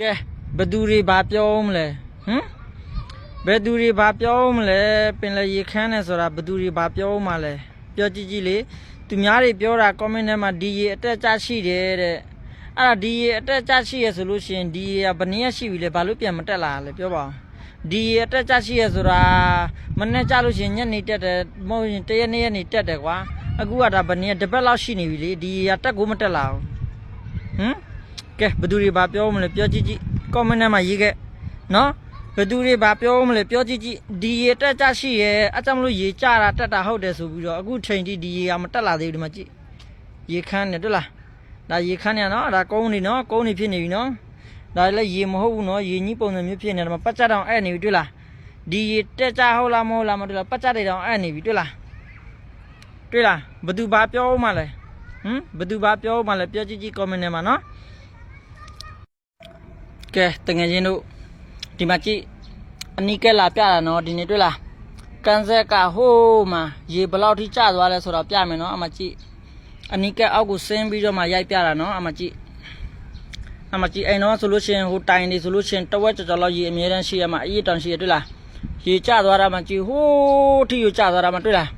ကဲဘယ်သူတွေဘာပြောမလဲဟမ်ဘယ်သူတွေဘာပြောမလဲပင်လယ်ရေခမ်းနေဆိုတာဘယ်သူတွေဘာပြောမှလဲပြောကြည့်ကြည့်လေသူများတွေပြောတာ comment ထဲမှာဒီရေအတက်ကြရှိတယ်တဲ့အဲ့ဒါဒီရေအတက်ကြရှိရဆိုလို့ရှိရင်ဒီရေကဘယ်နည်းရရှိပြီလဲဘာလို့ပြန်မတက်လာလဲပြောပါဦးဒီရေအတက်ကြရှိရဆိုတာမနေ့ကြလို့ရှိရင်ညနေတက်တယ်မဟုတ်ရင်တရက်နေ့ရက်နေတက်တယ်ကွာအခုကဒါဘယ်နည်းတစ်ပတ်လောက်ရှိနေပြီလေဒီရေကတက်ကိုမတက်လာဘူးဟမ် ကဲဘယ်သူတွေဘာပြောမလဲပြောကြည့်ကြည့် comment ထဲမှာရေးခဲ့နော်ဘယ်သူတွေဘာပြောမလဲပြောကြည့်ကြည့်ဒီရေတက်ကြရှိရဲ့အကြောင်းမလို့ရေကြတာတက်တာဟုတ်တယ်ဆိုပြီးတော့အခုချိန်ထိဒီရေကမတက်လာသေးဘူးဒီမှာကြည့်ရေခမ်းနေတွေ့လားဒါရေခမ်းနေနော်ဒါကုန်းနေနော်ကုန်းနေဖြစ်နေပြီနော်ဒါလည်းရေမဟုတ်ဘူးနော်ရေကြီးပုံစံမျိုးဖြစ်နေတယ်မှာပတ်ကြတောင်အဲ့နေပြီတွေ့လားဒီရေတက်ကြဟုတ်လားမဟုတ်လားမတွေ့လားပတ်ကြတွေတောင်အဲ့နေပြီတွေ့လားတွေ့လားဘယ်သူဘာပြောမှလဲဟမ်ဘယ်သူဘာပြောမှလဲပြောကြည့်ကြည့် comment ထဲမှာနော် ကဲတငယ်ချင်းတို့ဒီမှာကြည့်အနီးကဲလာပြတာနော်ဒီနေ့တွေ့လားကန်ဆက်ကဟိုးမှာရေဘယ်လောက်ထိကျသွားလဲဆိုတော့ပြမယ်နော်အမကြည့်အနီးကဲအောက်ကိုဆင်းပြီးတော့မှရိုက်ပြတာနော်အမကြည့်အမကြည့်အိမ်တော့ဆိုလို့ရှိရင်ဟိုတိုင်နေဆိုလို့ရှိရင်တဝက်ကြော်ကြော်လောက်ရေအမြဲတမ်းရှိရမှာအရေးတောင်ရှိရတွေ့လားရေကျသွားတာမှကြည့်ဟိုးထိကိုကျသွားတာမှတွေ့လား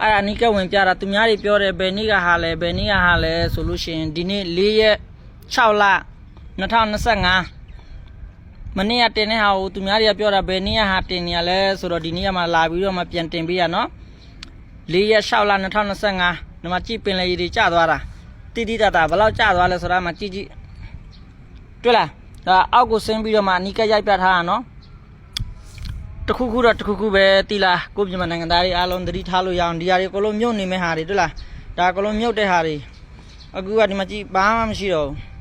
အဲ့ဒါအနီးကဲဝင်ပြတာသူများတွေပြောတယ်ဘယ်နေ့ကဟာလဲဘယ်နေ့ကဟာလဲဆိုလို့ရှိရင်ဒီနေ့၄ရက်6လ2025 မနေ့ကတင်တဲ့ဟာကိုသူများတွေကပြောတာဘယ်နေ့ကဟာတင်နေရလဲဆိုတော့ဒီနေ့ကမှလာပြီးတော့မှပြန်တင်ပေးရနော်၄ရက်6လ2025ဒီမှာကြည့်ပင်လေရည်တွေကျသွားတာတိတိတတာဘယ်လောက်ကျသွားလဲဆိုတာမှကြည့်ကြည့်တွေ့လားဒါအောက်ကိုဆင်းပြီးတော့မှအနီးကပ်ရိုက်ပြထားတာနော်တခုခုတော့တခုခုပဲတီလာကိုမြန်မာနိုင်ငံသားတွေအားလုံးသတိထားလို့ရအောင်ဒီဟာတွေအကုန်လုံးမြုပ်နေမဲ့ဟာတွေတွေ့လားဒါအကုန်လုံးမြုပ်တဲ့ဟာတွေအခုကဒီမှာကြည့်ဘာမှမရှိတော့ဘူး